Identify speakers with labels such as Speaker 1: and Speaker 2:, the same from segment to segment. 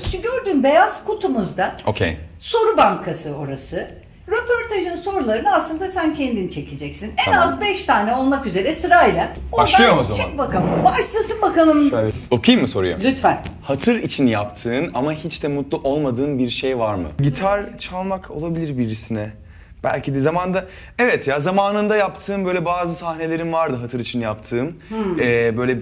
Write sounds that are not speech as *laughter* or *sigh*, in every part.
Speaker 1: Şu gördüğün beyaz kutumuzda
Speaker 2: Okey.
Speaker 1: soru bankası orası. Röportajın sorularını aslında sen kendin çekeceksin. En
Speaker 2: Tamam.
Speaker 1: az 5 tane olmak üzere sırayla. Oradan
Speaker 2: Başlıyorum o zaman.
Speaker 1: Çık bakalım. Başlasın bakalım.
Speaker 2: Şöyle. Okuyayım mı soruyu?
Speaker 1: Lütfen.
Speaker 2: Hatır için yaptığın ama hiç de mutlu olmadığın bir şey var mı? Gitar çalmak olabilir birisine. Belki de zamanda evet ya zamanında yaptığım böyle bazı sahnelerim vardı hatır için yaptığım. Ee, böyle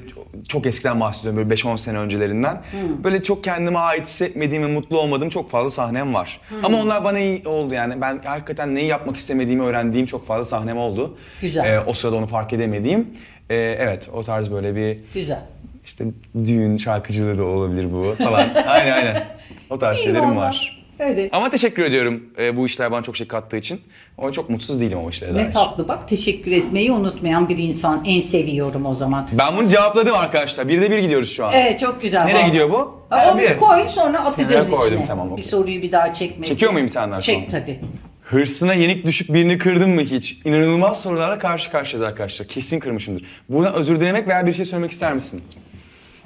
Speaker 2: çok eskiden bahsediyorum böyle 5-10 sene öncelerinden. Böyle çok kendime ait hissetmediğim ve mutlu olmadığım çok fazla sahnem var. Ama onlar bana iyi oldu yani. Ben hakikaten neyi yapmak istemediğimi öğrendiğim çok fazla sahnem oldu.
Speaker 1: Güzel.
Speaker 2: Ee, o sırada onu fark edemediğim. Ee, evet o tarz böyle bir
Speaker 1: Güzel.
Speaker 2: işte düğün şarkıcılığı da olabilir bu falan. aynen aynen. O tarz
Speaker 1: İyi
Speaker 2: şeylerim var.
Speaker 1: Öyle.
Speaker 2: Ama teşekkür ediyorum e, bu işler bana çok şey kattığı için. Ama çok mutsuz değilim o işlere
Speaker 1: Ne
Speaker 2: dair.
Speaker 1: tatlı bak teşekkür etmeyi unutmayan bir insan en seviyorum o zaman.
Speaker 2: Ben bunu cevapladım arkadaşlar. Bir de bir gidiyoruz şu an.
Speaker 1: Evet çok güzel.
Speaker 2: Nereye
Speaker 1: Vallahi.
Speaker 2: gidiyor bu?
Speaker 1: Ha, onu
Speaker 2: Bir.
Speaker 1: koy sonra atacağız
Speaker 2: Sınıra koydum,
Speaker 1: içine.
Speaker 2: tamam,
Speaker 1: Bir
Speaker 2: okey.
Speaker 1: soruyu bir daha çekme.
Speaker 2: Çekiyor muyum bir tane daha şu an?
Speaker 1: Çek tabii.
Speaker 2: Hırsına yenik düşüp birini kırdın mı hiç? İnanılmaz sorularla karşı karşıyayız arkadaşlar. Kesin kırmışımdır. Buradan özür dilemek veya bir şey söylemek ister misin?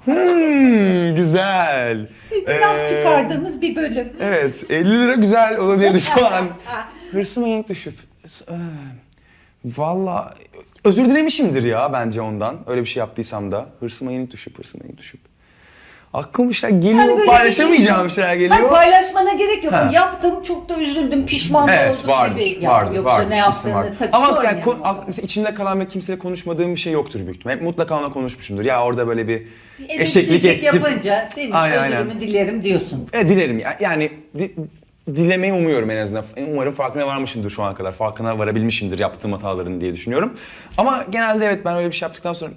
Speaker 2: Hmm, güzel.
Speaker 1: Bir günah
Speaker 2: Ee,
Speaker 1: çıkardığımız bir bölüm.
Speaker 2: Evet, 50 lira güzel olabilirdi şu *laughs* an. Hırsıma yenik düşüp. Ee, Valla özür dilemişimdir ya bence ondan. Öyle bir şey yaptıysam da. Hırsıma yenik düşüp, hırsıma yenik düşüp. Aklıma bir şeyler geliyor,
Speaker 1: böyle
Speaker 2: paylaşamayacağım
Speaker 1: bir-
Speaker 2: şeyler
Speaker 1: Hayır,
Speaker 2: geliyor.
Speaker 1: paylaşmana gerek yok.
Speaker 2: Ha.
Speaker 1: Yaptım çok da üzüldüm pişman
Speaker 2: Evet
Speaker 1: oldum
Speaker 2: vardır,
Speaker 1: gibi.
Speaker 2: Vardır,
Speaker 1: Yoksa
Speaker 2: vardır,
Speaker 1: ne yaptığını
Speaker 2: vardır.
Speaker 1: tabii
Speaker 2: Ama yani ak- mesela içimde kalan ve kimseyle konuşmadığım bir şey yoktur büyük ihtimalle. Hep mutlaka ona konuşmuşumdur. Ya orada böyle bir eşeklik ettim.
Speaker 1: yapınca değil mi?
Speaker 2: Aynen,
Speaker 1: Özürümü
Speaker 2: aynen.
Speaker 1: dilerim diyorsun.
Speaker 2: E, dilerim ya. Yani di- dilemeyi umuyorum en azından. Umarım farkına varmışımdır şu ana kadar. Farkına varabilmişimdir yaptığım hataların diye düşünüyorum. Ama genelde evet ben öyle bir şey yaptıktan sonra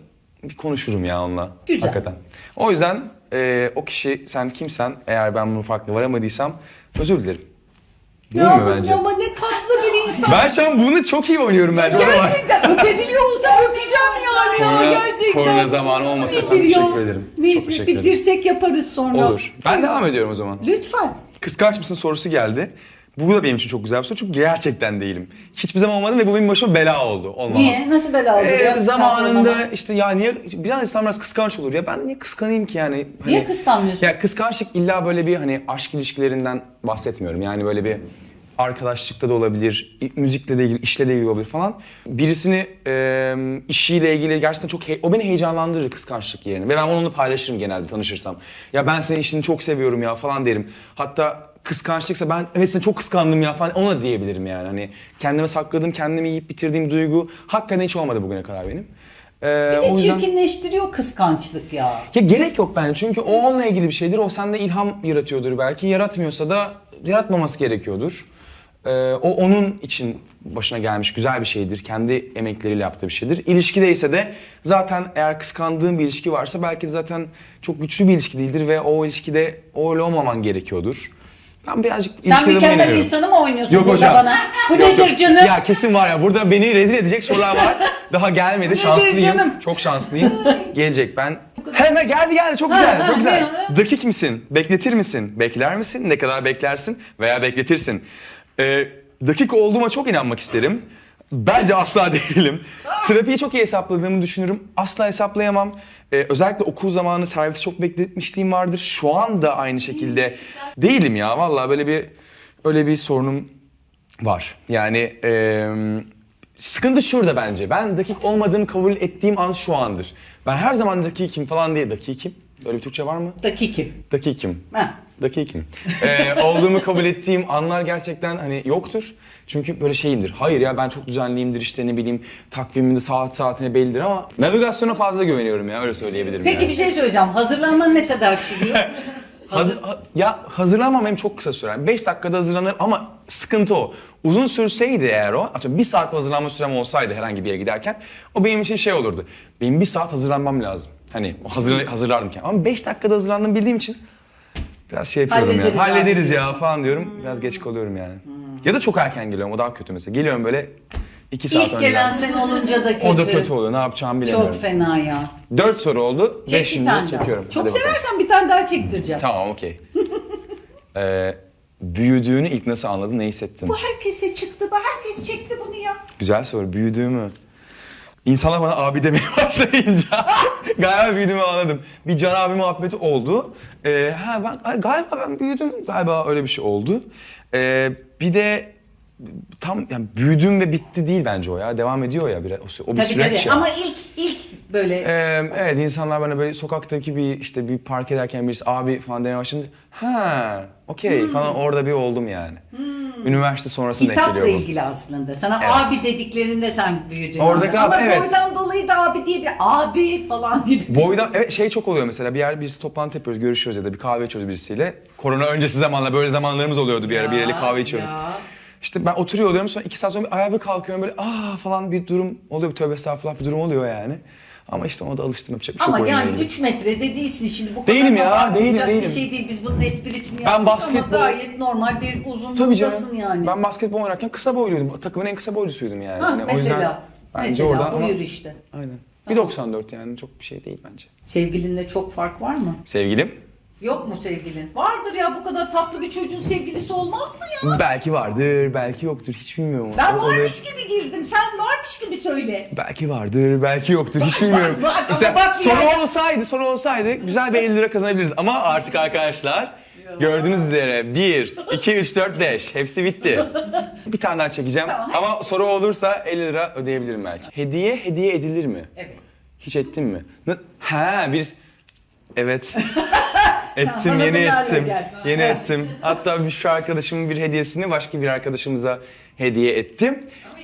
Speaker 2: bir konuşurum ya onunla.
Speaker 1: Güzel.
Speaker 2: Hakikaten. O yüzden e, o kişi sen kimsen eğer ben bunun farkına varamadıysam özür dilerim. Değil
Speaker 1: ya,
Speaker 2: mi bence?
Speaker 1: Ama ne tatlı bir insan.
Speaker 2: Ben şu an bunu çok iyi oynuyorum bence.
Speaker 1: Gerçekten öpebiliyor olsam öpeceğim yani
Speaker 2: Korona-
Speaker 1: ya gerçekten.
Speaker 2: korona zamanı olmasa efendim, teşekkür ederim. Çok
Speaker 1: Neyse
Speaker 2: teşekkür ederim.
Speaker 1: bitirsek yaparız sonra.
Speaker 2: Olur. Ben devam ediyorum o zaman.
Speaker 1: Lütfen.
Speaker 2: Kıskanç mısın sorusu geldi. Bu da benim için çok güzel bir soru çünkü gerçekten değilim. Hiçbir zaman olmadım ve bu benim başıma bela oldu. Olmam.
Speaker 1: Niye? Nasıl bela oldu?
Speaker 2: Ee, zamanında işte ya niye biraz insan biraz kıskanç olur ya ben niye kıskanayım ki yani hani,
Speaker 1: Niye kıskanmıyorsun?
Speaker 2: Ya kıskançlık illa böyle bir hani aşk ilişkilerinden bahsetmiyorum yani böyle bir arkadaşlıkta da olabilir, müzikle de ilgili, işle de ilgili olabilir falan. Birisini e, işiyle ilgili gerçekten çok o beni heyecanlandırır kıskançlık yerine ve ben onunla paylaşırım genelde tanışırsam. Ya ben senin işini çok seviyorum ya falan derim. Hatta kıskançlıksa ben evet seni çok kıskandım ya falan ona diyebilirim yani. Hani kendime sakladığım, kendimi yiyip bitirdiğim duygu hakikaten hiç olmadı bugüne kadar benim. Ee,
Speaker 1: Bir
Speaker 2: o
Speaker 1: de
Speaker 2: yüzden-
Speaker 1: çirkinleştiriyor kıskançlık ya.
Speaker 2: ya gerek yok bence çünkü o onunla ilgili bir şeydir. O sende ilham yaratıyordur belki. Yaratmıyorsa da yaratmaması gerekiyordur. Ee, o onun için başına gelmiş güzel bir şeydir. Kendi emekleriyle yaptığı bir şeydir. İlişkideyse de zaten eğer kıskandığın bir ilişki varsa belki de zaten çok güçlü bir ilişki değildir ve o ilişkide öyle olmaman gerekiyordur. Ben birazcık
Speaker 1: Sen
Speaker 2: ilişkilerime
Speaker 1: mükemmel
Speaker 2: inanıyorum.
Speaker 1: insanı mı oynuyorsun
Speaker 2: Yok
Speaker 1: burada
Speaker 2: hocam.
Speaker 1: bana? Bu
Speaker 2: Yok,
Speaker 1: nedir
Speaker 2: yok.
Speaker 1: canım?
Speaker 2: Ya kesin var ya burada beni rezil edecek sorular var. Daha gelmedi. Şanslıyım.
Speaker 1: canım?
Speaker 2: Çok şanslıyım. Gelecek ben. Hemen geldi geldi çok güzel.
Speaker 1: ha,
Speaker 2: çok güzel.
Speaker 1: ne?
Speaker 2: Dakik misin? Bekletir misin? Bekler misin? Ne kadar beklersin veya bekletirsin? Ee, dakik olduğuma çok inanmak isterim. Bence asla *laughs* değilim. Trafiği çok iyi hesapladığımı düşünürüm. Asla hesaplayamam. Ee, özellikle okul zamanı servisi çok bekletmişliğim vardır. Şu anda aynı şekilde değilim ya. Vallahi böyle bir öyle bir sorunum var. Yani eee, sıkıntı şurada bence. Ben dakik olmadığımı kabul ettiğim an şu andır. Ben her zaman dakikim falan diye dakikim. Öyle bir Türkçe var mı?
Speaker 1: Dakikim.
Speaker 2: Dakikim.
Speaker 1: Ha.
Speaker 2: Dakikim. Ee, olduğumu kabul ettiğim anlar gerçekten hani yoktur. Çünkü böyle şeyimdir. Hayır ya ben çok düzenliyimdir işte ne bileyim takvimimde saat saatine bellidir ama navigasyona fazla güveniyorum ya öyle söyleyebilirim
Speaker 1: Peki
Speaker 2: yani.
Speaker 1: bir şey söyleyeceğim. Hazırlanman ne kadar sürüyor? *laughs*
Speaker 2: Hazır, ha- ya hazırlanmam benim çok kısa sürer. 5 dakikada hazırlanır ama sıkıntı o. Uzun sürseydi eğer o, atıyorum bir saat hazırlanma sürem olsaydı herhangi bir yere giderken o benim için şey olurdu. Benim bir saat hazırlanmam lazım. Hani hazır, hazırlardım kendimi. Ama 5 dakikada hazırlandım bildiğim için biraz şey yapıyorum
Speaker 1: Hallederiz
Speaker 2: ya. Hallederiz ya falan diyorum. Biraz geç kalıyorum yani. Ya da çok erken geliyorum o daha kötü mesela. Geliyorum böyle 2 saat
Speaker 1: İlk
Speaker 2: önce.
Speaker 1: gelen sen olunca da kötü.
Speaker 2: O da kötü oluyor. Ne yapacağımı bilemiyorum.
Speaker 1: Çok fena ya.
Speaker 2: 4 soru oldu.
Speaker 1: Çek bir
Speaker 2: 5.
Speaker 1: tane daha.
Speaker 2: çekiyorum.
Speaker 1: Çok
Speaker 2: Hadi bakalım.
Speaker 1: seversen bir tane daha çektireceğim.
Speaker 2: Tamam okey. *laughs* ee, büyüdüğünü ilk nasıl anladın, ne hissettin?
Speaker 1: Bu herkese çıktı. Bu herkes çekti bunu ya.
Speaker 2: Güzel soru. Büyüdüğümü. İnsanlar bana abi demeye *laughs* başlayınca *laughs* galiba büyüdüğümü anladım. Bir Can abi muhabbeti oldu. Ee, ha ben ay, galiba ben büyüdüm. Galiba öyle bir şey oldu. Ee, bir de tam yani büyüdüm ve bitti değil bence o ya. Devam ediyor ya bir, o, o bir
Speaker 1: Tabii
Speaker 2: süreç
Speaker 1: tabii
Speaker 2: ya.
Speaker 1: ama ilk ilk böyle
Speaker 2: Ee, evet insanlar bana böyle sokaktaki bir işte bir park ederken birisi abi falan demeye başlayınca ha okey
Speaker 1: Hmm.
Speaker 2: falan orada bir oldum yani. Üniversite sonrasında
Speaker 1: kitapla
Speaker 2: geliyor bu.
Speaker 1: ilgili aslında. Sana
Speaker 2: Evet.
Speaker 1: abi dediklerinde sen büyüdün.
Speaker 2: Orada galiba
Speaker 1: Ama
Speaker 2: evet.
Speaker 1: boydan dolayı da abi diye bir abi falan gibi.
Speaker 2: Boydan evet şey çok oluyor mesela bir yer birisi toplantı yapıyoruz görüşüyoruz ya da bir kahve içiyoruz birisiyle. Korona öncesi zamanla böyle zamanlarımız oluyordu bir ara bir yere kahve içiyorduk.
Speaker 1: Ya.
Speaker 2: İşte ben oturuyor oluyorum sonra iki saat sonra bir ayağa bir kalkıyorum böyle aa falan bir durum oluyor bir tövbe estağfurullah bir durum oluyor yani. Ama işte ona da alıştım yapacak bir şey
Speaker 1: Ama
Speaker 2: yok
Speaker 1: yani
Speaker 2: oyunla ilgili.
Speaker 1: 3 metrede değilsin şimdi bu
Speaker 2: Değilim
Speaker 1: kadar
Speaker 2: ya,
Speaker 1: abartılacak
Speaker 2: değilim, değilim.
Speaker 1: bir şey değil. Biz bunun esprisini
Speaker 2: Ben
Speaker 1: yaptık
Speaker 2: basketbol-
Speaker 1: ama gayet normal bir uzunluktasın
Speaker 2: Tabii canım.
Speaker 1: yani.
Speaker 2: Ben basketbol oynarken kısa boyluydum. Takımın en kısa boylusuydum yani.
Speaker 1: Ha,
Speaker 2: Hani o
Speaker 1: mesela,
Speaker 2: yüzden bence
Speaker 1: mesela
Speaker 2: oradan ama-
Speaker 1: buyur işte.
Speaker 2: Aynen. 1.94 yani çok bir şey değil bence.
Speaker 1: Sevgilinle çok fark var mı?
Speaker 2: Sevgilim?
Speaker 1: Yok mu sevgilin? Vardır ya bu kadar tatlı bir çocuğun sevgilisi olmaz mı ya?
Speaker 2: Belki vardır, belki yoktur. Hiç bilmiyorum.
Speaker 1: Ben
Speaker 2: O- o-
Speaker 1: varmış gibi girdim. Sen varmış gibi söyle.
Speaker 2: Belki vardır, belki yoktur. Hiç bilmiyorum.
Speaker 1: bak, ama
Speaker 2: Mesela
Speaker 1: bak
Speaker 2: soru
Speaker 1: yani.
Speaker 2: olsaydı, soru olsaydı güzel bir 50 lira kazanabiliriz. Ama artık arkadaşlar gördüğünüz üzere 1, 2, 3, 4, 5 hepsi bitti. Bir tane daha çekeceğim.
Speaker 1: Tamam.
Speaker 2: Ama soru olursa 50 lira ödeyebilirim belki. Hediye hediye edilir mi?
Speaker 1: Evet.
Speaker 2: Hiç ettin mi? Ne- Ha bir... Evet. *laughs* ettim,
Speaker 1: bana
Speaker 2: yeni
Speaker 1: bunlarla
Speaker 2: ettim.
Speaker 1: gel.
Speaker 2: Yeni ettim. Hatta bir şu arkadaşımın bir hediyesini başka bir arkadaşımıza hediye ettim.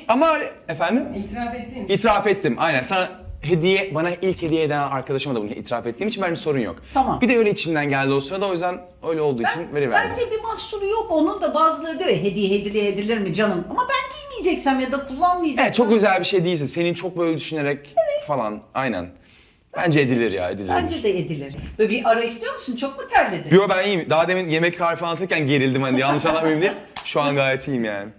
Speaker 2: Ama efendim?
Speaker 3: İtiraf ettin.
Speaker 2: İtiraf ettim. Aynen. Sana hediye, bana ilk hediye eden arkadaşıma da bunu itiraf ettiğim için bence sorun yok.
Speaker 1: Tamam.
Speaker 2: Bir de öyle içimden geldi o sırada o yüzden öyle olduğu için veriverdim.
Speaker 1: Bence bir mahsuru yok. Onun da bazıları diyor ya hediye hediye edilir mi canım? Ama ben giymeyeceksem ya da kullanmayacaksam.
Speaker 2: Evet çok güzel bir şey değilse, senin çok böyle düşünerek falan. Aynen. Bence edilir ya, edilir.
Speaker 1: Bence de edilir. Böyle bir ara istiyor musun? Çok mu terledin?
Speaker 2: Yo ben iyiyim. Daha demin yemek tarifi anlatırken gerildim hani yanlış anlamayayım diye. Şu an gayet iyiyim yani.